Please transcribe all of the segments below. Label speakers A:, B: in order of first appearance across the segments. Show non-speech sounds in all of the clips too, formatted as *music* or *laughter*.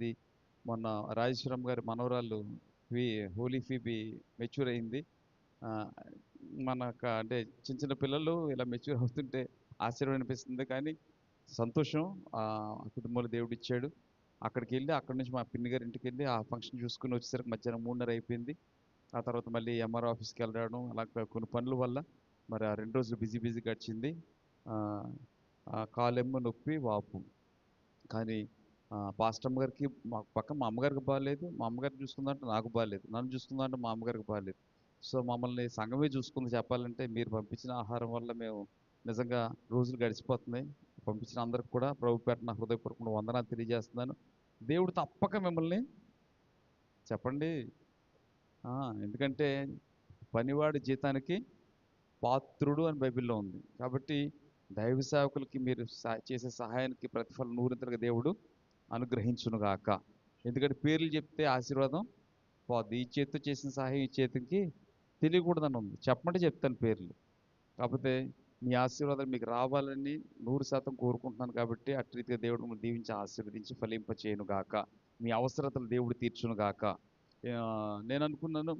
A: అయింది మొన్న రాజేశ్వరం గారి మనవరాలు వి హోలీ ఫీబీ మెచ్యూర్ అయింది ఆ, మనకు అంటే చిన్న చిన్న పిల్లలు ఇలా మెచ్యూర్ అవుతుంటే ఆశ్చర్యం అనిపిస్తుంది కానీ సంతోషం. ఆ కుటుంబంలో దేవుడు ఇచ్చాడు. అక్కడికి వెళ్ళి అక్కడి నుంచి మా పిన్ని గారి ఇంటికి వెళ్ళి ఆ ఫంక్షన్ చూసుకుని వచ్చేసరికి మధ్యాహ్నం మూడున్నర అయిపోయింది. ఆ తర్వాత మళ్ళీ ఎంఆర్ ఆఫీస్కి వెళ్ళడం అలా కొన్ని పనుల వల్ల మరి ఆ రెండు రోజులు బిజీ బిజీ గడిచింది. కాలెమ్మ నొప్పి వాపు. కానీ పాస్టమ్మ గారికి మా పక్క మా అమ్మగారికి బాగాలేదు. మా అమ్మగారికి చూసుకుందంటే నాకు బాగాలేదు. నన్ను చూసుకుందంటే మా అమ్మగారికి బాగాలేదు. సో మమ్మల్ని సంఘమే చూసుకుంది చెప్పాలంటే మీరు పంపించిన ఆహారం వల్ల మేము నిజంగా రోజులు గడిచిపోతున్నాయి. పంపించిన అందరికి కూడా ప్రభుపేటన నా హృదయపూర్వకంగా వందనాలు తెలియజేస్తున్నాను. దేవుడు తప్పక మిమ్మల్ని చెప్పండి. ఎందుకంటే పనివాడి జీతానికి పాత్రుడు అని బైబిల్లో ఉంది. కాబట్టి దైవ సేవకులకి మీరు సా- చేసే సహాయానికి ప్రతిఫలం నూరింతలుగా దేవుడు అనుగ్రహించునుగాక. ఎందుకంటే పేర్లు చెప్తే ఆశీర్వాదం పోద్ది. ఈ చేతితో చేసిన సహాయం ఈ చేతికి తెలియకూడదని ఉంది చెప్పమంటే చెప్తాను పేర్లు. కాకపోతే మీ ఆశీర్వాదం మీకు రావాలని నూరు శాతం కోరుకుంటున్నాను కాబట్టి అటు రీతిగా దేవుడు మిమ్మల్ని దీవించి ఆశీర్వదించి ఫలింప చేయను గాక మీ అవసరతలు దేవుడు తీర్చును గాక నేను అనుకున్నాను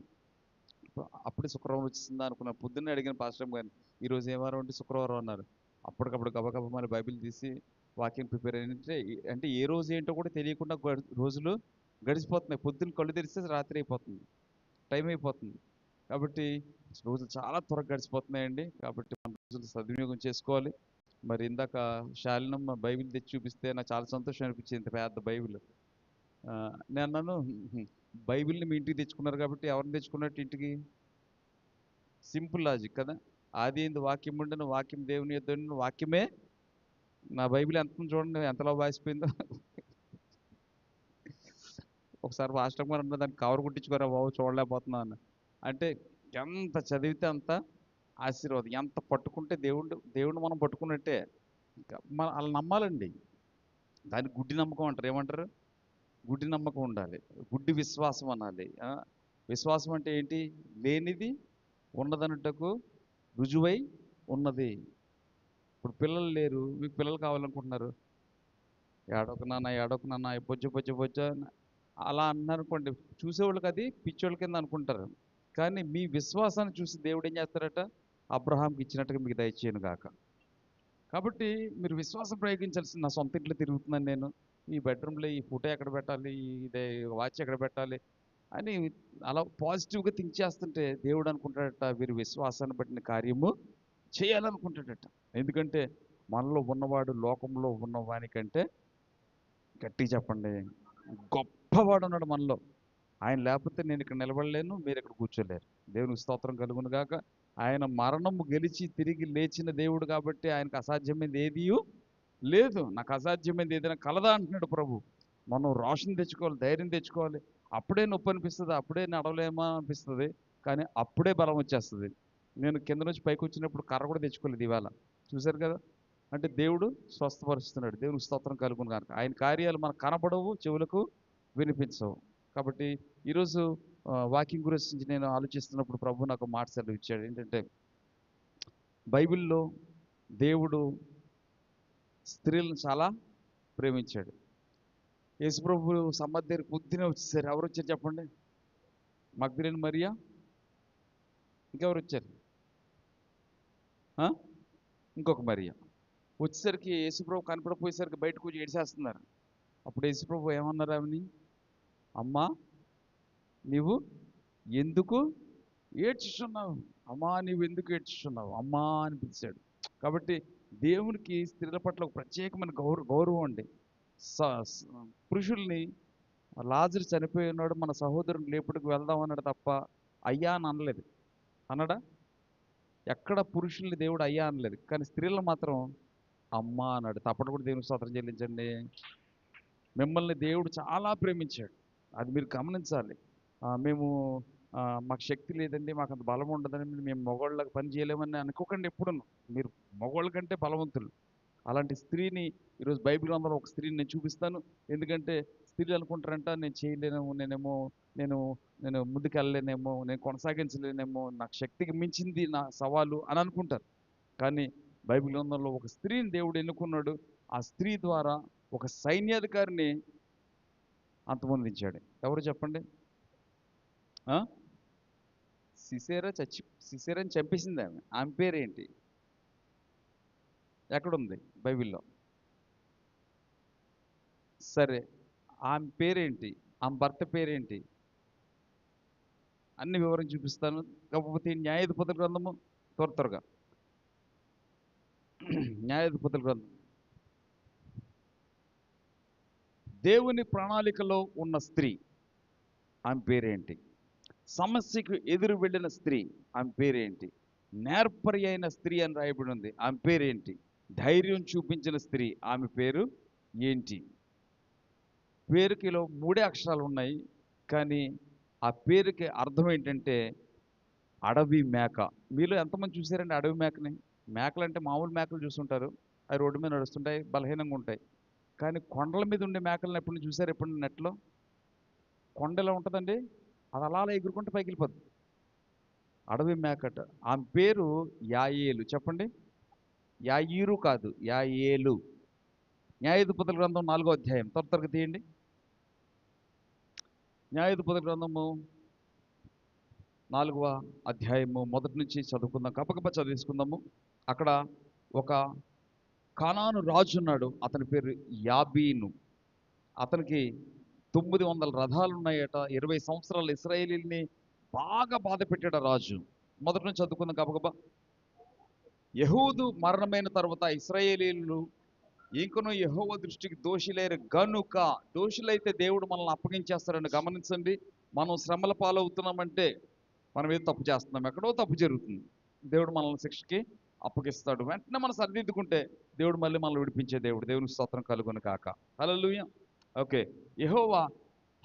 A: అప్పుడే శుక్రవారం వచ్చిందా అనుకున్నా పొద్దున్నే అడిగిన పాస్టర్ గారిని ఈరోజు ఏ వారం అంటే శుక్రవారం అన్నారు. అప్పటికప్పుడు గబగబ మరి బైబిల్ తీసి వాక్యం ప్రిపేర్ అయ్యింటే అంటే ఏ రోజు ఏంటో కూడా తెలియకుండా రోజులు గడిచిపోతున్నాయి. పొద్దున్న కళ్ళు తెరిస్తే రాత్రి అయిపోతుంది. టైం అయిపోతుంది. కాబట్టి రోజులు చాలా త్వరగా గడిచిపోతున్నాయండి. కాబట్టి మన రోజులు సద్వినియోగం చేసుకోవాలి. మరి ఇందాక శాలినమ్మ బైబిల్ తెచ్చి చూపిస్తే నాకు చాలా సంతోషం అనిపించింది. ఇంత పెద్ద బైబిల్. నేను అన్నాను బైబిల్ని మీ ఇంటికి తెచ్చుకున్నారు కాబట్టి ఎవరిని తెచ్చుకున్నట్టు ఇంటికి? సింపుల్ లాజిక్ కదా. ఆది ఏంది వాక్యం ఉండను వాక్యం దేవుని యొద్ద వాక్యమే నా బైబిల్ ఎంత చూడండి ఎంతలో బాసిపోయిందో ఒకసారి రాష్ట్రం గారు అంటే దాన్ని కవర్ కుట్టించుకోరా బాబు చూడలేకపోతున్నాను. అంటే ఎంత చదివితే అంత ఆశీర్వాదం ఎంత పట్టుకుంటే దేవుడు దేవుడిని మనం పట్టుకున్నట్టే. మన అలా నమ్మాలండి. దాన్ని గుడ్డి నమ్మకం అంటారు. ఏమంటారు? గుడ్డి నమ్మకం ఉండాలి. గుడ్డి విశ్వాసం అనాలి. ఆ? విశ్వాసం అంటే ఏంటి? లేనిది ఉన్నదన్నట్టుకు రుజువై ఉన్నది. ఇప్పుడు పిల్లలు లేరు. మీకు పిల్లలు కావాలనుకుంటున్నారు. ఏడొక నాన్న ఏడొక నాన్న బొజ్జ బొజ్జ బొజ్జ అలా అన్నారు అనుకోండి చూసేవాళ్ళకి అది పిచ్చోళ్ళ కింద అనుకుంటారు. కానీ మీ విశ్వాసాన్ని చూసి దేవుడు ఏం చేస్తారట? అబ్రహాంకి ఇచ్చినట్టుగా మీకు దయచేయను గాక. కాబట్టి మీరు విశ్వాసం ప్రయోగించాల్సింది నా సొంత ఇంట్లో తిరుగుతున్నాను నేను. ఈ బెడ్రూమ్లో ఈ ఫోటో ఎక్కడ పెట్టాలి? ఇదే వాచ్ ఎక్కడ పెట్టాలి? అని అలా పాజిటివ్గా థింక్ చేస్తుంటే దేవుడు అనుకుంటాడట వీరి విశ్వాసాన్ని బట్టిన కార్యము చేయాలనుకుంటాడట. ఎందుకంటే మనలో ఉన్నవాడు లోకంలో ఉన్నవానికంటే గట్టి చెప్పండి గొప్పవాడు ఉన్నాడు మనలో. ఆయన లేకపోతే నేను ఇక్కడ నిలబడలేను మీరు ఇక్కడ కూర్చోలేరు. దేవునికి స్తోత్రం కలుగును గాక. ఆయన మరణము గెలిచి తిరిగి లేచిన దేవుడు కాబట్టి ఆయనకు అసాధ్యమైనది ఏదీ లేదు. నాకు అసాధ్యమైనది ఏదైనా కలదా అంటున్నాడు ప్రభు. మనం రోషన్ తెచ్చుకోవాలి ధైర్యం తెచ్చుకోవాలి. అప్పుడే నొప్పి అనిపిస్తుంది అప్పుడే నడవలేమా అనిపిస్తుంది కానీ అప్పుడే బలం వచ్చేస్తుంది. నేను కింద నుంచి పైకి వచ్చినప్పుడు కర్ర కూడా తెచ్చుకోలేదు ఇవాళ. చూశారు కదా? అంటే దేవుడు స్వస్థపరుస్తున్నాడు. దేవునికి స్తోత్రం కలుగును కనుక ఆయన కార్యాలు మనకు కనపడవు చెవులకు వినిపించవు. కాబట్టి ఈరోజు వాకింగ్ గురించి నేను ఆలోచిస్తున్నప్పుడు ప్రభు నాకు మాట సెలవు ఇచ్చాడు. ఏంటంటే బైబిల్లో దేవుడు స్త్రీలను చాలా ప్రేమించాడు. యేసుప్రభు సమ్మతి దగ్గర పొద్దునే వచ్చేసారు. ఎవరు వచ్చారు చెప్పండి? మగ్ధులేని మరియా? ఇంకెవరు వచ్చారు? ఇంకొక మరియ. వచ్చేసరికి యేసుప్రభు కనపడపోయేసరికి బయటకు వచ్చి ఏడిసేస్తున్నారు అప్పుడు యేసుప్రభు ఏమన్నారు ఆమెని? అమ్మా నీవు ఎందుకు ఏడ్చిస్తున్నావు అమ్మా నీవు ఎందుకు ఏడ్చిస్తున్నావు అమ్మా అని పిలిచాడు. కాబట్టి దేవునికి స్త్రీల పట్ల ఒక ప్రత్యేకమైన గౌరవ గౌరవం అండి. స- పురుషుల్ని లాజరు చనిపోయి ఉన్నాడు మన సహోదరుని లేపుడికి వెళ్దాం అన్నాడు తప్ప అయ్యా అని అనలేదు. అన్నాడా ఎక్కడ పురుషుల్ని దేవుడు అయ్యా అనలేదు. కానీ స్త్రీలను మాత్రం అమ్మ అన్నాడు. తప్పటి కూడా దేవుని స్తోత్రం చెల్లించండి. మిమ్మల్ని దేవుడు చాలా ప్రేమించాడు. అది మీరు గమనించాలి. మేము మాకు శక్తి లేదండి మాకు అంత బలం ఉండదని మేము మగవాళ్ళకి పని చేయలేమని అనుకోకండి ఎప్పుడు మీరు మగవాళ్ళ కంటే బలవంతులు. అలాంటి స్త్రీని ఈరోజు బైబిల్ గ్రంథంలో ఒక స్త్రీని నేను చూపిస్తాను. ఎందుకంటే స్త్రీలు అనుకుంటారంట నేను చేయలేను నేనేమో నేను నేను ముందుకెళ్ళలేనేమో నేను కొనసాగించలేనేమో నాకు శక్తికి మించింది నా సవాలు అని అనుకుంటారు. కానీ బైబిల్ గ్రంథంలో ఒక స్త్రీని దేవుడు ఎన్నుకున్నాడు. ఆ స్త్రీ ద్వారా ఒక సైన్యాధికారిని అంతమొందించాడు. ఎవరు చెప్పండి? ఆ? సిసేరా చచ్చి సిసేరాని చంపేసింది ఆమె. ఆమె పేరేంటి? ఎక్కడుంది బైబిల్లో? సరే ఆమె పేరేంటి? ఆమె భర్త పేరేంటి? అన్ని వివరం చూపిస్తాను. కాకపోతే ఈ న్యాయాధిపతుల గ్రంథము త్వర త్వరగా. *clears throat* న్యాయాధిపతుల గ్రంథం. దేవుని ప్రణాళికలో ఉన్న స్త్రీ ఆమె పేరేంటి? సమస్యకు ఎదురు వెళ్ళిన స్త్రీ ఆమె పేరేంటి? నేర్పరి అయిన స్త్రీ అని రాయబడి ఉంది. ఆమె పేరేంటి? ధైర్యం చూపించిన స్త్రీ ఆమె పేరు ఏంటి? పేరుకిలో మూడే అక్షరాలు ఉన్నాయి. కానీ ఆ పేరుకి అర్థం ఏంటంటే అడవి మేక. మీలో ఎంతమంది చూసారండి అడవి మేకని? మేకలు అంటే మామూలు మేకలు చూస్తుంటారు. అవి రోడ్డు మీద నడుస్తుంటాయి బలహీనంగా ఉంటాయి. కానీ కొండల మీద ఉండే మేకలను ఎప్పుడు చూసారు? ఎప్పుడు నెట్లో? కొండ ఎలా ఉంటుందండి? అది అలా అలా ఎగురుకుంటే పైకి వెళ్ళిపోద్ది. అడవి మేకట. ఆమె పేరు యాయేలు. చెప్పండి. యాయీరు కాదు యాయేలు. న్యాయాధిపతుల గ్రంథం నాలుగో అధ్యాయం. త్వర త్వరగా తీయండి. న్యాయాధిపతుల గ్రంథము నాలుగవ అధ్యాయము. మొదటి నుంచి చదువుకుందాం. కపకప చదివేసుకుందాము. అక్కడ ఒక కానాను రాజు ఉన్నాడు. అతని పేరు యాబీను. అతనికి తొమ్మిది వందల రథాలు ఉన్నాయట. ఇరవై సంవత్సరాలు ఇస్రాయేలీని బాగా బాధ పెట్టాడు రాజు. మొదటి నుంచి చదువుకుందాం కప్పకప్ప యహూదు మరణమైన తర్వాత ఇస్రాయేలీలు ఇంకను యహోవ దృష్టికి దోషులేరు. గనుక దోషులైతే దేవుడు మనల్ని అప్పగించేస్తారని గమనించండి. మనం శ్రమల పాలవుతున్నామంటే మనం ఏదో తప్పు చేస్తున్నాం? ఎక్కడో తప్పు జరుగుతుంది. దేవుడు మనల్ని శిక్షకి అప్పగిస్తాడు. వెంటనే మనం సరిదిద్దుకుంటే దేవుడు మళ్ళీ మనల్ని విడిపించే దేవుడు. దేవుని స్తోత్రం కలుగును కాక హల్లెలూయా. ఓకే. యహోవ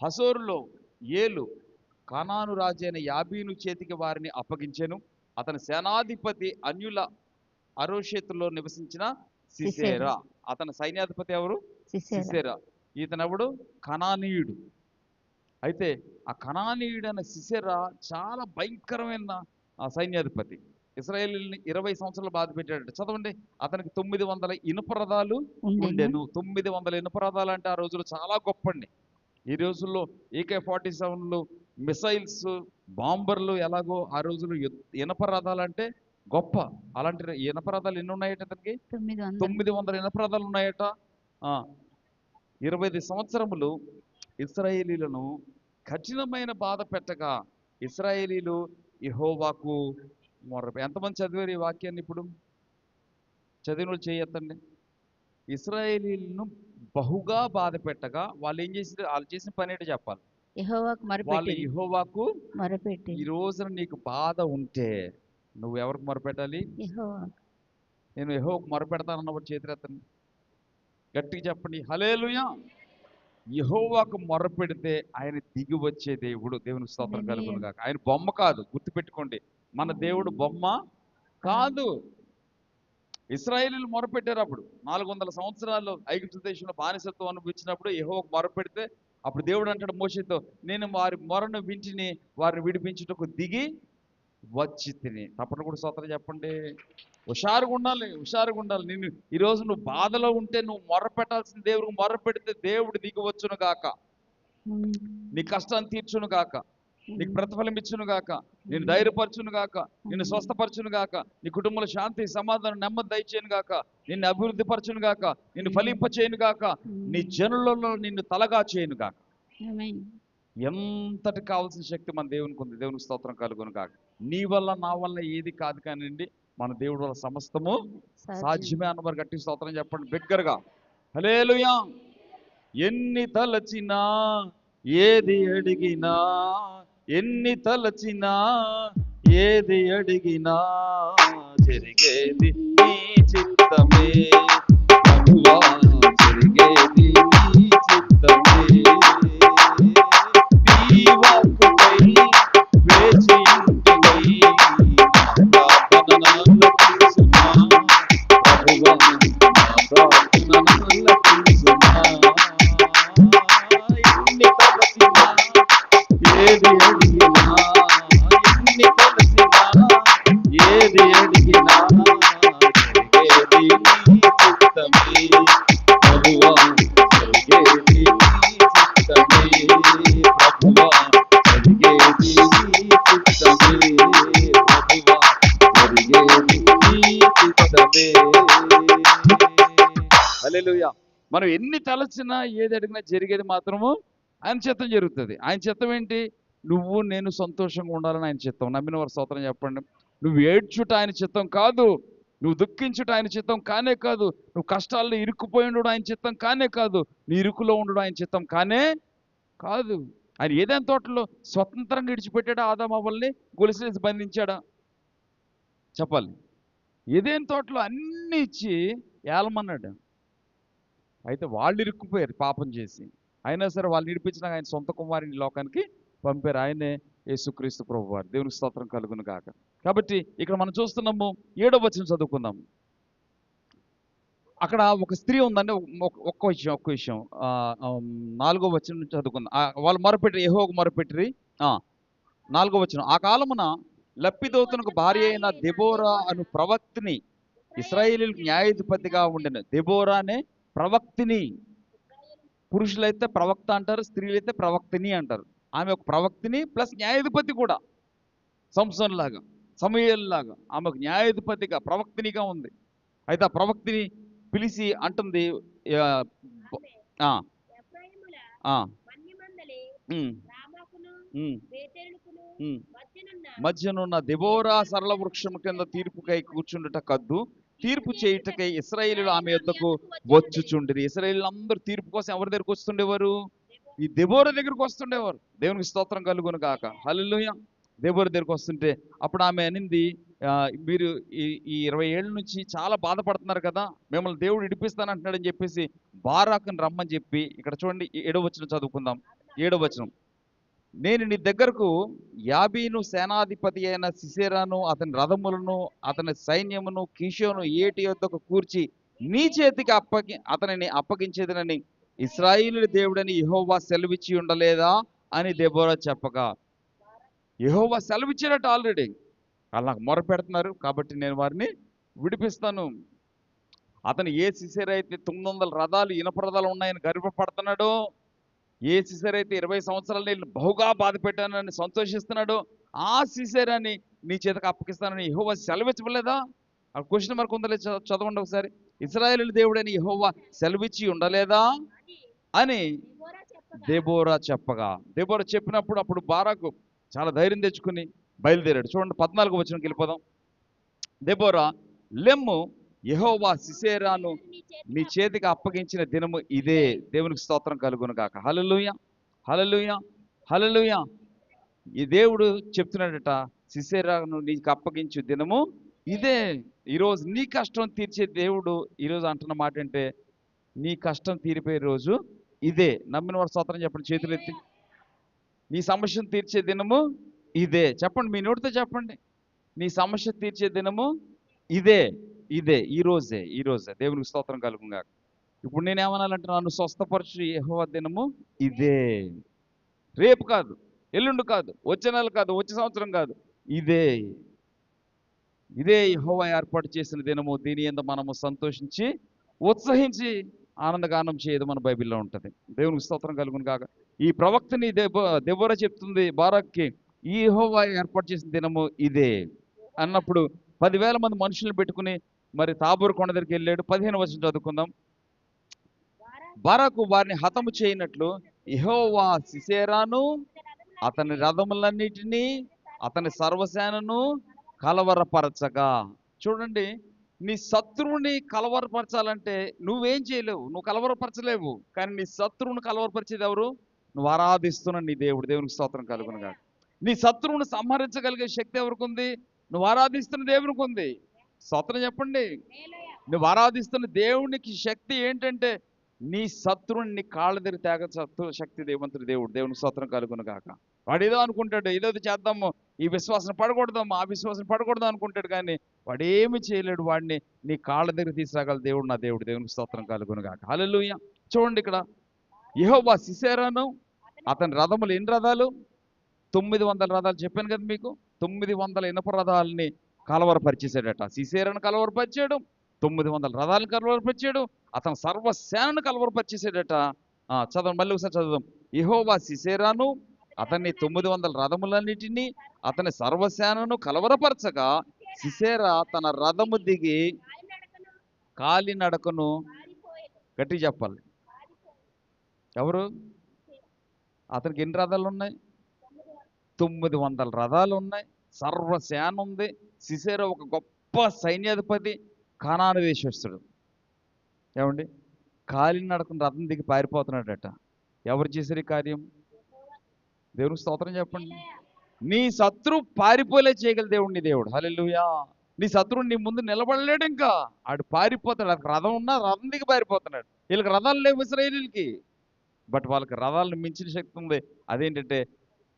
A: హసోరులో ఏలు కానాను రాజైన యాబీను చేతికి వారిని అప్పగించాను. అతని సేనాధిపతి అన్యుల అరోషేతుల్లో నివసించిన సిసేరా. అతని సైన్యాధిపతి ఎవరు?
B: సిసేరా.
A: ఇతనెవడు కణానీయుడు అయితే ఆ కణానీయుడు అనే సిసేరా చాలా భయంకరమైన ఆ సైన్యాధిపతి. ఇస్రాయేలీని ఇరవై సంవత్సరాలు బాధ పెట్టాడు చదవండి. అతనికి తొమ్మిది వందల ఇనుప రథాలు
B: ఉండెను?
A: తొమ్మిది వందల ఇనుప రథాలు అంటే ఆ రోజుల్లో చాలా గొప్పండి. ఈ రోజుల్లో ఏకే ఫార్టీ సెవెన్లు మిసైల్స్ బాంబర్లు ఎలాగో ఆ రోజుల్లో యుద్ధ- ఇనప రథాలు అంటే గొప్ప. అలాంటి ఇనప రథాలు ఎన్ని ఉన్నాయట అతనికి
B: తొమ్మిది వందలు.
A: ఇనపరాధాలు ఉన్నాయట. ఇరవై ఐదు సంవత్సరములు ఇస్రాయేలీలను కఠినమైన బాధ పెట్టగా ఇస్రాయేలీలు యెహోవాకు మొర్ర ఎంతమంది చదివారు ఈ వాక్యాన్ని ఇప్పుడు? చదివిన చేయొద్దండి. ఇస్రాయేలీలను బహుగా బాధ పెట్టగా వాళ్ళు ఏం చేసి వాళ్ళు చేసిన పని ఏంటో చెప్పాలి. వాళ్ళు
B: మొరపెట్టి
A: ఈ రోజున నీకు బాధ ఉంటే నువ్వు ఎవరికి మొరపెట్టాలి? నేను యెహోవాకు మొరపెడతానన్నప్పుడు చేతులెత్తండి గట్టిగా చెప్పండి హలేలుయా యెహోవాకు మొరపెడితే ఆయన దిగి వచ్చే దేవుడు దేవుని స్తోత్రం. కలుగును కాక ఆయన బొమ్మ కాదు గుర్తుపెట్టుకోండి. మన దేవుడు బొమ్మ కాదు. ఇస్రాయేలీలు మొరపెట్టారు అప్పుడు. నాలుగు వందల సంవత్సరాలు ఐగుప్తు దేశంలో బానిసత్వం అనిపించినప్పుడు యెహోవాకు మొరపెడితే అప్పుడు దేవుడు అంటాడు మోషేతో నేను వారి మొరను వింటిని వారిని విడిపించుటకు దిగి వచ్చి తిని. తప్పని కూడా స్తోత్రం చెప్పండి. హుషారుగా ఉండాలి హుషారుగా ఉండాలి. నేను ఈరోజు నువ్వు బాధలో ఉంటే నువ్వు మొర్ర పెట్టాల్సిన దేవుడికి మొర్ర పెడితే దేవుడు దిగి వచ్చును గాక. నీ కష్టాన్ని తీర్చును గాక. నీకు. ప్రతిఫలం ఇచ్చును గాక. నిన్ను ధైర్యపరచును గాక. నిన్ను స్వస్థపరచును గాక. నీ కుటుంబంలో శాంతి సమాధానం నెమ్మది దయచేయను గాక. నిన్ను అభివృద్ధి పరచును గాక. నిన్ను ఫలింప చేయను గాక. నీ జనులలో నిన్ను తలగా చేయను గాక. ఎంతటి కావాల్సిన శక్తి మన దేవునికి ఉంది. దేవునికి స్తోత్రం కలుగును కాక నీ వల్ల నా వల్ల ఏది కాదు కానివ్వండి మన దేవుడి వల్ల సమస్తము
B: సాధ్యం.
A: సాధ్యమే అన్నవారు గట్టి స్తోత్రం చెప్పండి బిగ్గరగా. హలేలుయా ఎన్ని తలచినా ఏది అడిగినా ఎన్ని తలచినా ఏది అడిగినా జరిగేది నీ చిత్తమే. మనం ఎన్ని తలచినా ఏది అడిగినా జరిగేది మాత్రము ఆయన చిత్తం జరుగుతుంది. ఆయన చిత్తం ఏంటి? నువ్వు నేను సంతోషంగా ఉండాలని ఆయన చిత్తం నమ్మిన వారు స్తోత్రం చెప్పండి. నువ్వు ఏడ్చుట ఆయన చిత్తం కాదు. నువ్వు దుఃఖించుట ఆయన చిత్తం కానే కాదు. నువ్వు కష్టాల్లో ఇరుక్కుపోయి ఉండడం ఆయన చిత్తం కానే కాదు. నీ ఇరుకులో ఉండడం ఆయన చిత్తం కానే కాదు. ఆయన ఏదైనా తోటలో స్వతంత్రంగా విడిచిపెట్టాడా? ఆదామవ్వల్ని గొలిసేసి బంధించాడా? చెప్పాలి. ఏదేం తోటలో అన్ని ఇచ్చి ఏలమన్నాడు. అయితే వాళ్ళు ఇరుక్కుపోయారు పాపం చేసి. అయినా సరే వాళ్ళు నిడిపించిన ఆయన సొంత కుమారుని లోకానికి పంపారు. ఆయనే యేసుక్రీస్తు ప్రభు వారు దేవునికి స్తోత్రం కలుగును కాక కాబట్టి ఇక్కడ మనం చూస్తున్నాము ఏడో వచనం చదువుకుందాం. అక్కడ ఒక స్త్రీ ఉందండి ఒక్క విషయం ఒక్క విషయం. నాలుగో వచనం నుంచి చదువుకుందాం. వాళ్ళు మొరపెట్టి యెహోవాకు మొరపెట్టిరి. నాలుగో వచనం. ఆ కాలమున లప్పిదోతునకు భార్య అయిన దెబోరా అను ప్రవక్తిని ఇస్రాయేలీలకు న్యాయాధిపతిగా ఉండిన. దెబోరానే ప్రవక్తిని పురుషులైతే ప్రవక్త అంటారు స్త్రీలైతే ప్రవక్తిని అంటారు. ఆమె ఒక ప్రవక్తిని ప్లస్ న్యాయాధిపతి కూడా. సంసన్ లాగా సమయల్ లాగా ఆమె ఒక న్యాయాధిపతిగా ప్రవక్తినిగా ఉంది. అయితే ఆ ప్రవక్తిని పిలిచి అంటుంది
C: మధ్యనున్న
A: దెబోరా సరళ వృక్షం కింద తీర్పుకై కూర్చుండుట కద్దు. తీర్పు చేయుటకై ఇస్రాయేలీలు ఆమె యొద్దకు వచ్చుచుండిరి. ఇస్రాయేలీలు అందరూ తీర్పు కోసం ఎవరి దగ్గరకు వస్తుండేవారు? ఈ దెబోర దగ్గరకు వస్తుండేవారు. దేవునికి స్తోత్రం కలుగును కాక హల్లెలూయా. దెబోర దగ్గరకు వస్తుంటే అప్పుడు ఆమె అనింది మీరు ఈ ఈ ఇరవై ఏళ్ళ నుంచి చాలా బాధపడుతున్నారు కదా మిమ్మల్ని దేవుడు ఇడిపిస్తానంటున్నాడని చెప్పేసి బారాకుని రమ్మని చెప్పి ఇక్కడ చూడండి ఈ ఏడో వచనం చదువుకుందాం. ఏడో వచనం. నేను నీ దగ్గరకు యాబీను సేనాధిపతి అయిన సిసేరాను అతని రథములను అతని సైన్యమును కిషోను ఏటి యొద్దకు కూర్చి నీ చేతికి అప్పగి అతనిని అప్పగించేదనని ఇస్రాయిలు దేవుడని యహోవా సెలవిచ్చి ఉండలేదా అని దెబోరా చెప్పగా. యహోవా సెలవిచ్చినట్టు ఆల్రెడీ వాళ్ళు నాకు మొర పెడుతున్నారు కాబట్టి నేను వారిని విడిపిస్తాను. అతను ఏ సిసేర అయితే తొమ్మిది వందల రథాలు ఇనప రథాలు ఉన్నాయని గర్వపడుతున్నాడో ఏ సిసేర అయితే ఇరవై సంవత్సరాలు నేను బహుగా బాధ పెట్టానని సంతోషిస్తున్నాడో ఆ సిసేరాన్ని నీ చేతకు అప్పగిస్తానని యెహోవా సెలవిచ్చలేదా ఆ క్వశ్చన్ మార్క్ ఉందలే చదవండి ఒకసారి. ఇస్రాయేల్ దేవుడని యెహోవా సెలవిచ్చి ఉండలేదా? అని
C: దేబోరా చెప్పగా.
A: దేబోరా చెప్పినప్పుడు అప్పుడు బారాకు చాలా ధైర్యం తెచ్చుకుని బయలుదేరాడు. చూడండి పద్నాలుగు వచ్చిన వెళ్ళిపోదాం. దేబోరా లెమ్ము యెహోవా సిసేరాను నీ చేతికి అప్పగించిన దినము ఇదే దేవునికి స్తోత్రం కలుగును గాక హలలుయ హలలుయ హలలుయ ఈ దేవుడు చెప్తున్నాడట సిసేరాను నీకు అప్పగించు దినము ఇదే. ఈరోజు నీ కష్టం తీర్చే దేవుడు ఈరోజు అంటున్న మాట అంటే నీ కష్టం తీరిపోయే రోజు ఇదే. నమ్మిన వారు స్తోత్రం చెప్పండి చేతులు ఎత్తి నీ సమస్యను తీర్చే దినము ఇదే. చెప్పండి మీ నోటితో చెప్పండి. నీ సమస్య తీర్చే దినము ఇదే. ఇదే ఈ రోజే ఈ రోజే. దేవునికి స్తోత్రం కలుగుగా ఇప్పుడు నేనేమనాలంటే నన్ను స్వస్థపరచు యహోవ దినము ఇదే. రేపు కాదు ఎల్లుండి కాదు వచ్చే నెల కాదు వచ్చే సంవత్సరం కాదు ఇదే. ఇదే యహోవ ఏర్పాటు చేసిన దినము. దీని ఎంత మనము సంతోషించి ఉత్సహించి ఆనందగానం చేయదు మన బైబిల్లో ఉంటుంది. దేవునికి స్తోత్రం కలుగును కాక ఈ ప్రవక్తని దెబ్బ దెబ్బర చెప్తుంది బారక్కి ఈ యెహోవా ఏర్పాటు చేసిన దినము ఇదే. అన్నప్పుడు పదివేల మంది మనుషులను పెట్టుకుని మరి తాబూరు కొండ దగ్గరికి వెళ్ళాడు. పదిహేను వచ్చిన చదువుకుందాం. బారాకు వారిని హతము చేయనట్లు యెహోవా సిసేరాను అతని రథములన్నిటినీ అతని సర్వసేనను కలవరపరచగా. చూడండి నీ శత్రువుని కలవరపరచాలంటే నువ్వేం చేయలేవు. నువ్వు కలవరపరచలేవు. కానీ నీ శత్రువుని కలవరపరిచేది ఎవరు? నువ్వు ఆరాధిస్తున్న నీ దేవుడు. దేవునికి స్తోత్రం కలుగునుగా నీ శత్రువును సంహరించగలిగే శక్తి ఎవరికి ఉంది? నువ్వు ఆరాధిస్తున్న దేవునికి ఉంది. స్తోత్రం చెప్పండి. నువ్వు ఆరాధిస్తున్న దేవునికి శక్తి ఏంటంటే నీ శత్రువుని నీ కాళ్ళ దగ్గర తేగ శత్రు శక్తి దేవంతుడు దేవుడు. దేవునికి స్తోత్రం కలుగును కాక వాడు ఏదో అనుకుంటాడు ఏదో చేద్దాము ఈ విశ్వాసం పడకూడదాము ఆ విశ్వాసం పడకూడదు అనుకుంటాడు కానీ వాడు ఏమి చేయలేడు. వాడిని నీ కాళ్ళ దగ్గర తీసుకురాగల దేవుడు నా దేవుడు. దేవునికి స్తోత్రం కలుగును కాక హల్లెలూయా. చూడండి ఇక్కడ. యెహోవా సిసేరాను అతని రథములు ఎన్ని రథాలు? తొమ్మిది వందల రథాలు చెప్పాను కదా మీకు. తొమ్మిది వందల ఇనప రథాలని కలవరపరిచేశాడట. సిసేరను కలవరపరిచాడు తొమ్మిది వందల రథాలను కలవరపరిచాడు అతను సర్వసేనను కలవరపరిచేసాడట ఆ, చదవండి మళ్ళీ ఒకసారి చదువుదాం. ఇహోవా సిసేరాను అతన్ని తొమ్మిది వందల రథములన్నిటినీ అతని సర్వసేనను కలవరపరచగా సిసేరా తన రథము దిగి
C: కాలినడకను
A: కాలినడకను గట్టి చెప్పాలి. ఎవరు? అతనికి ఎన్ని రథాలు ఉన్నాయి? తొమ్మిది వందల రథాలు ఉన్నాయి. సర్వసేన ఉంది. సిసేరో ఒక గొప్ప సైన్యాధిపతి కానాను వేసేస్తాడు ఏమండి? కాలినడకన రథం దిగి పారిపోతున్నాడట. ఎవరు చేశారు ఈ కార్యం? దేవుడు స్తోత్రం చెప్పండి. నీ శత్రు పారిపోలే చేయగల దేవుడు దేవుడు. హల్లెలూయా. నీ శత్రువు నీ ముందు నిలబడలేడు ఇంకా. ఆడు పారిపోతాడు. అక్కడ రథం ఉన్నా రథం దిగి పారిపోతున్నాడు. వీళ్ళకి రథాలు లేవు ఇస్రాయేలీలకి. బట్ వాళ్ళకి రథాలను మించిన శక్తి ఉంది. అదేంటంటే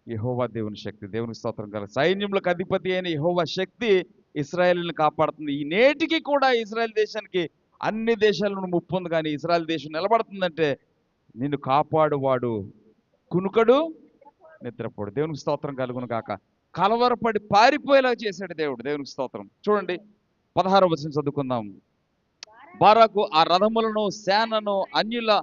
A: యహోవా దేవుని శక్తి దేవునికి స్తోత్రం కల సైన్యములకు అధిపతి అయిన యహోవా శక్తి ఇస్రాయల్ని కాపాడుతుంది. ఈ నేటికి కూడా ఇస్రాయల్ దేశానికి అన్ని దేశాల నుండి కానీ ఇస్రాయల్ దేశం నిలబడుతుందంటే నిన్ను కాపాడువాడు కునుకడు నిద్రపోడు. దేవునికి స్తోత్రం కలుగును కాక కలవరపడి పారిపోయేలా చేశాడు దేవుడు. దేవునికి స్తోత్రం. చూడండి పదహారవ వచనం చదువుకుందాం. బారాకు ఆ రథములను సేనను అన్యుల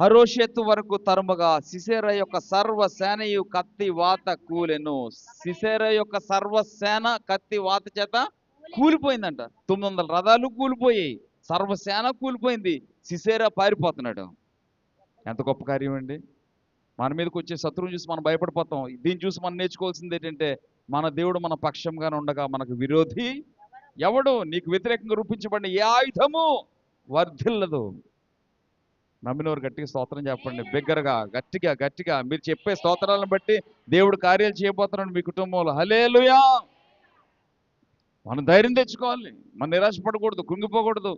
A: హరోషెత్తు వరకు తరుముగా సిసేర యొక్క సర్వ సేనయు కత్తి వాత కూలెను. సిసేర యొక్క సర్వ సేన కత్తి వాత చేత కూలిపోయిందంట. తొమ్మిది వందల రథాలు కూలిపోయాయి. సర్వసేన కూలిపోయింది. సిసేరా పారిపోతున్నాడు. ఎంత గొప్ప కార్యం అండి. మన మీదకి వచ్చే శత్రువుని చూసి మనం భయపడిపోతాం. దీన్ని చూసి మనం నేర్చుకోవాల్సింది ఏంటంటే మన దేవుడు మన పక్షంగానే ఉండగా మనకు విరోధి ఎవడు నీకు వ్యతిరేకంగా రూపించబడిన ఏ ఆయుధము వర్ధిల్లదు. నమ్మినవారు గట్టిగా స్తోత్రం చెప్పండి. బిగ్గరగా గట్టిగా గట్టిగా. మీరు చెప్పే స్తోత్రాలను బట్టి దేవుడు కార్యాలు చేయబోతున్నాడు మీ కుటుంబంలో. హలేలుయా మనం ధైర్యం తెచ్చుకోవాలి. మనం నిరాశపడకూడదు కృంగిపోకూడదు.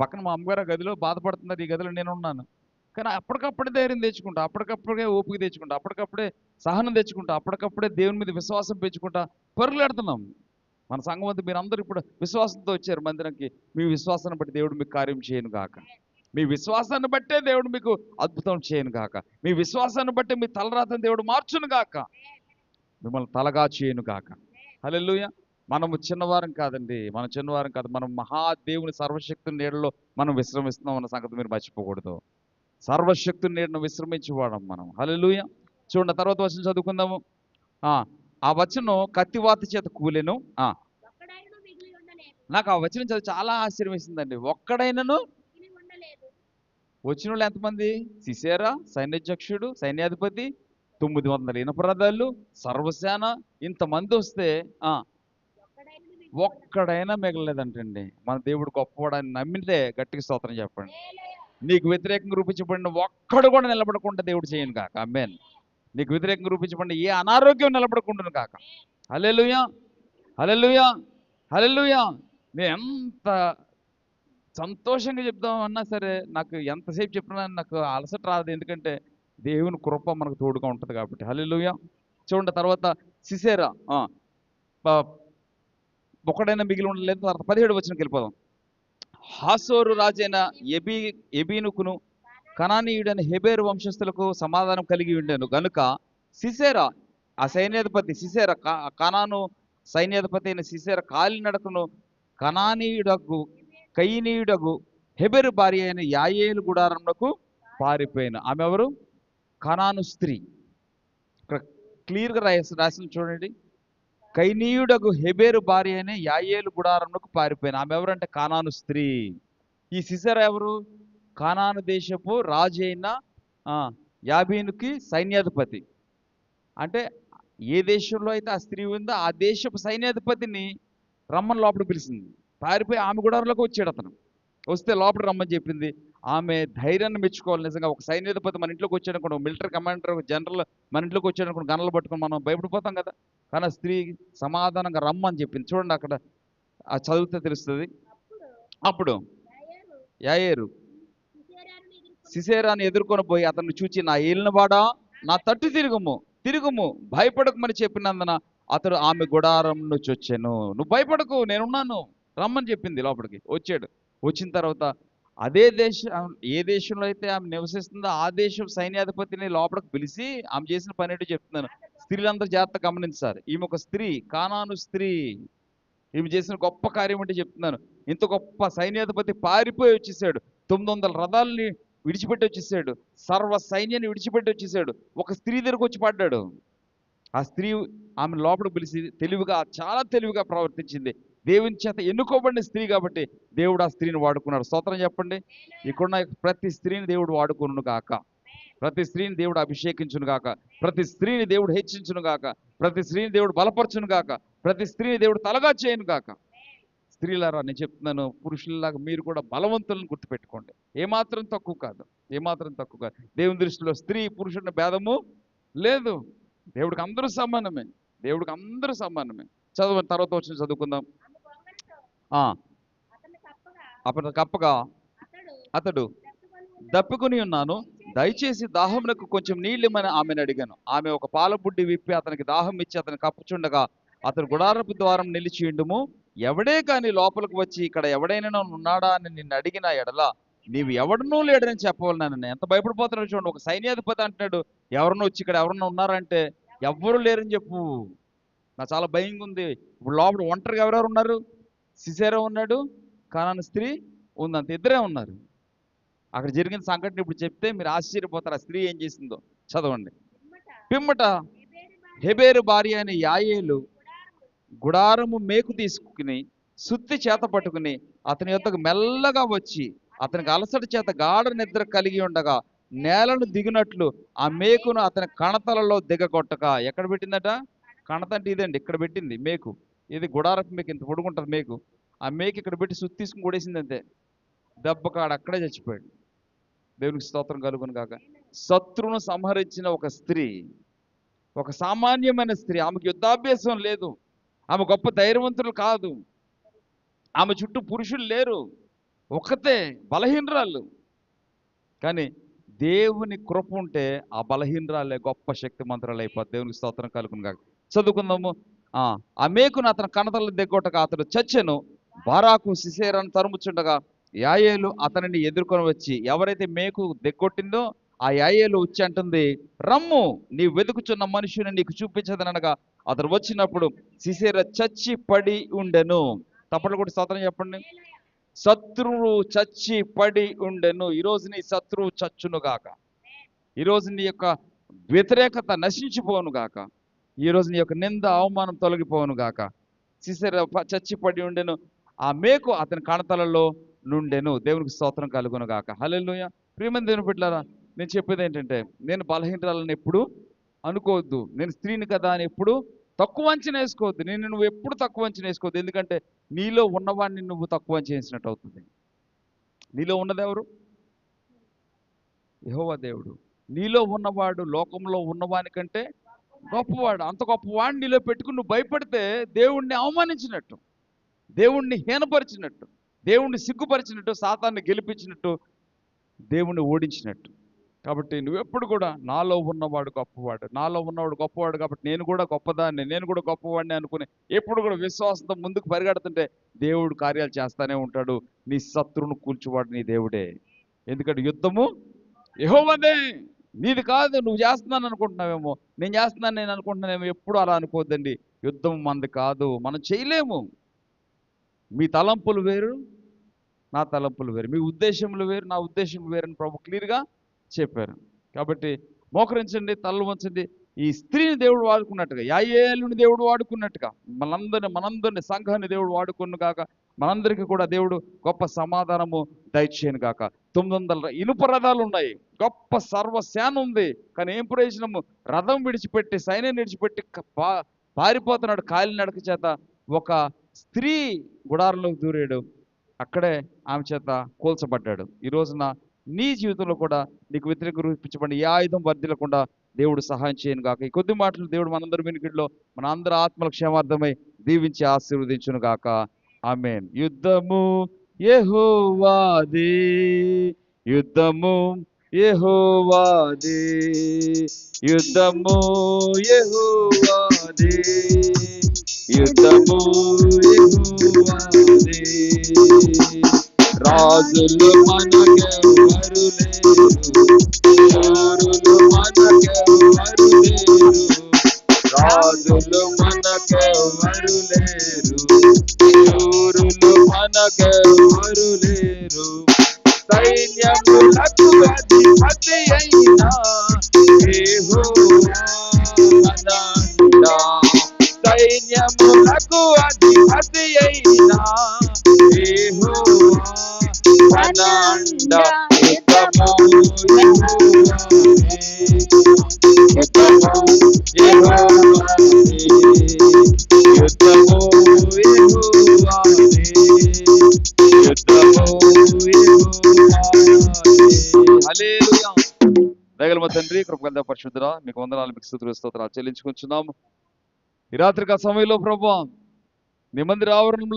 A: పక్కన మా అమ్మగారు గదిలో బాధపడుతున్నారు ఈ గదిలో నేను ఉన్నాను కానీ అప్పటికప్పుడే ధైర్యం తెచ్చుకుంటా అప్పటికప్పుడే ఓపిక తెచ్చుకుంటా అప్పటికప్పుడే సహనం తెచ్చుకుంటా అప్పటికప్పుడే దేవుని మీద విశ్వాసం పెంచుకుంటా పరుగులాడుతున్నాం. మన సంఘం అంతా మీరు అందరూ ఇప్పుడు విశ్వాసంతో వచ్చారు మందిరంకి. మీ విశ్వాసాన్ని బట్టి దేవుడు మీకు కార్యం చేయను గాక. మీ విశ్వాసాన్ని బట్టే దేవుడు మీకు అద్భుతం చేయను గాక. మీ విశ్వాసాన్ని బట్టి మీ తలరాతను దేవుడు మార్చును గాక. మిమ్మల్ని తలగా చేయను గాక. హల్లెలూయా. మనము చిన్నవారం కాదండి. మనం చిన్నవారం కాదు. మనం మహాదేవుని సర్వశక్తి నీడలో మనం విశ్రమిస్తున్నాం అన్న సంగతి మీరు మర్చిపోకూడదు. సర్వశక్తి నీడను విశ్రమించేవాడం మనం. హల్లెలూయ. చూడండి తర్వాత వచనం చదువుకుందాము. ఆ, ఆ వచనం కత్తివాత చేత కూలెను. నాకు ఆ వచనం చదివి చాలా ఆశ్చర్యం వేసిందండి. ఒక్కడైనను వచ్చిన వాళ్ళు ఎంతమంది? సిసేరా సైన్యాధ్యక్షుడు సైన్యాధిపతి తొమ్మిది వందల ఇనపరదాలు సర్వసేన ఇంతమంది వస్తే ఆ,
C: ఒక్కడైనా
A: మిగలలేదంటండి. మన దేవుడు గొప్పవాడని నమ్మితే గట్టిగా స్తోత్రం చెప్పండి. నీకు వ్యతిరేకంగా రూపించబడిన ఒక్కడు కూడా నిలబడకుండా దేవుడు చేయను కాక. అమ్మేన్ నీకు వ్యతిరేకంగా రూపించబడిన ఏ అనారోగ్యం నిలబడకుండా కాక. హలెలుయా హలెలుయా హలెలుయా నేను ఎంత సంతోషంగా చెప్దామన్నా సరే నాకు ఎంతసేపు చెప్పినా నాకు అలసట రాదు. ఎందుకంటే దేవుని కృప మనకు తోడుగా ఉంటుంది కాబట్టి. హలెలుయా చూడండి తర్వాత సిసేరా. ఆ, ఒకడైనా మిగిలి ఉండలేదు. తర్వాత పదిహేడు వచ్చిన వెళ్ళిపోదాం. హాసోరు రాజైన ఎబీ ఎబీనుకును కనానీయుడైన హెబేరు వంశస్థులకు సమాధానం కలిగి ఉండేను. గనుక సిసేరా ఆ సైన్యాధిపతి సిసేర కనాను సైన్యాధిపతి అయిన సిసేర కాలినడకను కనానీయుడకు కైనీయుడగు హెబెరు భార్య అయిన యాయేలు గుడారంకు పారిపోయిన. ఆమె ఎవరు కనాను స్త్రీ. ఇక్కడ క్లియర్గా రాసి రాసిన చూడండి. కైనీయుడకు హెబేరు భార్య అయిన యాయేలు గుడారంకు పారిపోయిన. ఆమె ఎవరంటే కానాను స్త్రీ. ఈ సిసర్ ఎవరు? కానాను దేశపు రాజు అయిన యాబీనుకి సైన్యాధిపతి. అంటే ఏ దేశంలో అయితే ఆ స్త్రీ ఉందో ఆ దేశపు సైన్యాధిపతిని రమ్మన్ లోపల పిలిచింది. పారిపోయి ఆమె గుడారంలోకి వచ్చాడు అతను. వస్తే లోపల రమ్మని చెప్పింది. ఆమె ధైర్యాన్ని మెచ్చుకోవాలి. నిజంగా ఒక సైన్యాధిపతి మన ఇంట్లోకి వచ్చాడు అనుకోండి మిలిటరీ కమాండర్ జనరల్ మన ఇంట్లోకి వచ్చాడు అనుకోండి గన్నలు పట్టుకొని మనం భయపడిపోతాం కదా. కానీ స్త్రీ సమాధానంగా రమ్మని చెప్పింది. చూడండి అక్కడ ఆ చదివితే తెలుస్తుంది.
C: అప్పుడు యాయేరు
A: యాయేరు
C: ఎదుర్కొని
A: ఎదుర్కొని పోయి అతన్ని చూచి నా ఏలినవాడా నా తట్టు తిరుగుము తిరుగుము భయపడకమని చెప్పినందున అతడు ఆమె గుడారం నుంచి వచ్చాను. నువ్వు భయపడకు నేనున్నాను. రమ్మని చెప్పింది లోపలికి. వచ్చాడు. వచ్చిన తర్వాత అదే దేశ ఏ దేశంలో అయితే ఆమె నివసిస్తుందో ఆ దేశం సైన్యాధిపతిని లోపలికి పిలిచి ఆమె చేసిన పని ఏంటో చెప్తున్నాను. స్త్రీలందరూ జాగ్రత్త గమనించాలి ఈమె ఒక స్త్రీ కానాను స్త్రీ. ఈమె చేసిన గొప్ప కార్యం అంటే చెప్తున్నాను. ఇంత గొప్ప సైన్యాధిపతి పారిపోయి వచ్చేసాడు. తొమ్మిది వందల రథాలని విడిచిపెట్టి వచ్చేసాడు. సర్వ సైన్యాన్ని విడిచిపెట్టి వచ్చేసాడు. ఒక స్త్రీ దగ్గరకు వచ్చి పడ్డాడు. ఆ స్త్రీ ఆమె లోపల పిలిచి తెలివిగా చాలా తెలివిగా ప్రవర్తించింది. దేవుని చేత ఎన్నుకోబడిన స్త్రీ కాబట్టి దేవుడు ఆ స్త్రీని వాడుకున్నాడు. స్తోత్రం చెప్పండి? ఇక్కడున్న ప్రతి స్త్రీని దేవుడు వాడుకును గాక. ప్రతి స్త్రీని దేవుడు అభిషేకించును గాక. ప్రతి స్త్రీని దేవుడు హెచ్చించును గాక. ప్రతి స్త్రీని దేవుడు బలపరచును గాక. ప్రతి స్త్రీని దేవుడు తలగా చేయను గాక. స్త్రీలారా నేను చెప్తున్నాను పురుషుల్లాగా మీరు కూడా బలవంతులను గుర్తుపెట్టుకోండి. ఏమాత్రం తక్కువ కాదు. ఏమాత్రం తక్కువ కాదు. దేవుని దృష్టిలో స్త్రీ పురుషుని భేదము లేదు. దేవుడికి అందరూ సమానమే. దేవుడికి అందరూ సమానమే. చదవండి తర్వాత వచ్చిన చదువుకుందాం. ఆ,
C: అతన్ని కప్పగా
A: అప్పుడు కప్పగా
C: అతడు
A: అతడు
C: దప్పుకొని ఉన్న
A: దప్పుకుని ఉన్నాను. దయచేసి దాహమునకు కొంచెం నీళ్ళమని ఆమెను అడిగాను. ఆమె ఒక పాల బుడ్డి విప్పి అతనికి దాహం ఇచ్చి అతను కప్పుచుండగా అతను గుడారపు ద్వారం నిలిచి ఉండుము. ఎవడే కానీ లోపలికి వచ్చి ఇక్కడ ఎవడైనా ఉన్నాడా అని నిన్ను అడిగిన ఎడల నీవు ఎవడనూ లేడని చెప్పవాలని ఎంత భయపడిపోతున్నాడు చూడండి. ఒక సైన్యాధిపతి అంటున్నాడు. ఎవరన్నా వచ్చి ఇక్కడ ఎవరన్నా ఉన్నారంటే ఎవ్వరు లేరని చెప్పు. నాకు చాలా భయంగా ఉంది ఇప్పుడు లోపల ఒంటరిగా ఎవరెవరు ఉన్నారు? సిసేరా ఉన్నాడు కానాను స్త్రీ ఉందంత ఇద్దరే ఉన్నారు. అక్కడ జరిగిన సంఘటన ఇప్పుడు చెప్తే మీరు ఆశ్చర్యపోతారు ఆ స్త్రీ ఏం చేసిందో. చదవండి.
C: పిమ్మట హెబేరు భార్య
A: అయిన యాయేలు
C: గుడారము
A: గుడారము మేకు తీసుకుని సుత్తి చేత పట్టుకుని అతని యొద్దకు మెల్లగా వచ్చి అతనికి అలసట చేత గాఢ నిద్ర కలిగి ఉండగా నేలను దిగినట్లు ఆ మేకును అతని కణతలలో దిగగొట్టక. ఎక్కడ పెట్టిందట? కణత అంటే ఇదండి ఇక్కడ పెట్టింది మేకు. ఇది గుడారపు మీకు ఇంత పొడుగుంటుంది మీకు? ఆ మేకు ఇక్కడ పెట్టి సుత్తి తీసుకుని కొడేసింది అంతే. దెబ్బ కాడ అక్కడే చచ్చిపోయాడు. దేవునికి స్తోత్రం కలుగును కాక శత్రువును సంహరించిన ఒక స్త్రీ ఒక సామాన్యమైన స్త్రీ ఆమెకు యుద్ధాభ్యాసం లేదు. ఆమె గొప్ప ధైర్యవంతులు కాదు. ఆమె చుట్టూ పురుషులు లేరు. ఒకతే బలహీనరాలు కానీ దేవుని కృప ఉంటే ఆ బలహీనరాలే గొప్ప శక్తిమంతురాలు అయిపోతుంది దేవునికి స్తోత్రం కలుగును కాక చదువుకుందాము. ఆ ఆ మేకును అతని కణతలు దిగొట్టక అతడు చచ్చెను. బారాకు సిసేరాను తరుముచుండగా యాయేలు అతనిని ఎదుర్కొని వచ్చి ఎవరైతే మేకు దిగ్గొట్టిందో ఆ యాయేలు వచ్చి అంటుంది రమ్ము నీ వెతుకుచున్న మనుషుని నీకు చూపించదనగా అతను వచ్చినప్పుడు సిసేర చచ్చి పడి ఉండెను. తప్పట్లు కూడా స్తోత్రం చెప్పండి. శత్రువు చచ్చి పడి ఉండెను. ఈరోజు నీ శత్రువు చచ్చును గాక. ఈరోజు నీ యొక్క వ్యతిరేకత నశించిపోను గాక. ఈరోజు నీ యొక్క నింద అవమానం తొలగిపోవును గాక. సిసెర చచ్చిపడి ఉండెను. ఆ మేకు అతని కణతలలో నుండెను. దేవునికి స్తోత్రం కలుగును గాక. హల్లెలూయా. ప్రియమైన దేవుని పెట్టారా నేను చెప్పేది ఏంటంటే నేను బలహీనరాలను ఎప్పుడు అనుకోవద్దు. నేను స్త్రీని కదా అని ఎప్పుడు తక్కువ అంచనా వేసుకోవద్దు. నేను నువ్వు ఎప్పుడు తక్కువ అంచనా వేసుకోవద్దు. ఎందుకంటే నీలో ఉన్నవాడిని నువ్వు తక్కువ అంచనా వేసినట్టు అవుతుంది. నీలో ఉన్నదెవరు ఎవరు? దేవుడు. నీలో ఉన్నవాడు లోకంలో ఉన్నవానికంటే గొప్పవాడు అంత గొప్పవాడిని నీలో పెట్టుకుని నువ్వు భయపడితే దేవుణ్ణి అవమానించినట్టు దేవుణ్ణి హీనపరిచినట్టు దేవుణ్ణి సిగ్గుపరిచినట్టు సాతాన్ని గెలిపించినట్టు దేవుణ్ణి ఓడించినట్టు. కాబట్టి నువ్వెప్పుడు కూడా నాలో ఉన్నవాడు గొప్పవాడు నాలో ఉన్నవాడు గొప్పవాడు కాబట్టి నేను కూడా గొప్పదాన్ని నేను కూడా గొప్పవాడిని అనుకుని ఎప్పుడు కూడా విశ్వాసంతో ముందుకు పరిగెడుతుంటే దేవుడు కార్యాలు చేస్తానే ఉంటాడు. నీ శత్రువును కూల్చువాడు నీ దేవుడే. ఎందుకంటే యుద్ధము యెహోవాదే. నీది కాదు నువ్వు చేస్తున్నాను అనుకుంటున్నావేమో. నేను చేస్తున్నాను నేను అనుకుంటున్నానేమో ఎప్పుడు అలా అనుకోద్దండి. యుద్ధం మంది కాదు మనం చేయలేము. మీ తలంపులు వేరు నా తలంపులు వేరు. మీ ఉద్దేశములు వేరు నా ఉద్దేశం వేరు అని ప్రభు క్లియర్గా చెప్పారు. కాబట్టి మోకరించండి తలలు వంచండి. ఈ స్త్రీని దేవుడు వాడుకున్నట్టుగా యాయేలుని దేవుడు వాడుకున్నట్టుగా మనందరిని మనందరిని సంఘాన్ని దేవుడు వాడుకున్నగాక మనందరికీ కూడా దేవుడు గొప్ప సమాధానము దయచేయను గాక. తొమ్మిది వందల ఇనుప రథాలు ఉన్నాయి గొప్ప సర్వశాన ఉంది. కానీ ఏం ప్రయోజనము? రథం విడిచిపెట్టి సైన్యం విడిచిపెట్టి పారిపోతున్నాడు పా- పారిపోతున్నాడు కాలినడక చేత. ఒక స్త్రీ గుడారంలోకి దూరాడు. అక్కడే ఆమె చేత కూల్చబడ్డాడు. ఈ రోజున నీ జీవితంలో కూడా నీకు వ్యతిరేక రూపించబడి ఏ ఆయుధం వర్దిలకుండా దేవుడు సహాయం చేయను గాక. ఈ కొద్ది మాటలు దేవుడు మనందరి వినికిడిలో మన అందరి ఆత్మల క్షేమార్థమై దీవించి ఆశీర్వదించును గాక. ఆమెన్. యుద్ధము యెహోవాది. యుద్ధము యెహోవాది. యుద్ధము యెహోవాది. యుద్ధము యెహోవాది. రాజులు మనకెవరు లేరు. శూరులు మనకెవరు లేరు. రాజులు మనకెవరు లేరు. శూరులు మనకెవరు లేరు. సైన్యములకు అధిపతి అయినా సైన్యములకు అధిపతి అయినా ananda మనండ యుద్ధము యెహోవాదే. మా తండ్రి కృపగల పరిశుద్ధురా మీకు వందనాలు మీకు స్థుతులు స్తోత్రాలు చెల్లించుకుంటున్నాము ఈ రాత్రిక సమయంలో ప్రభు మీ మందిర ఆవరణంలో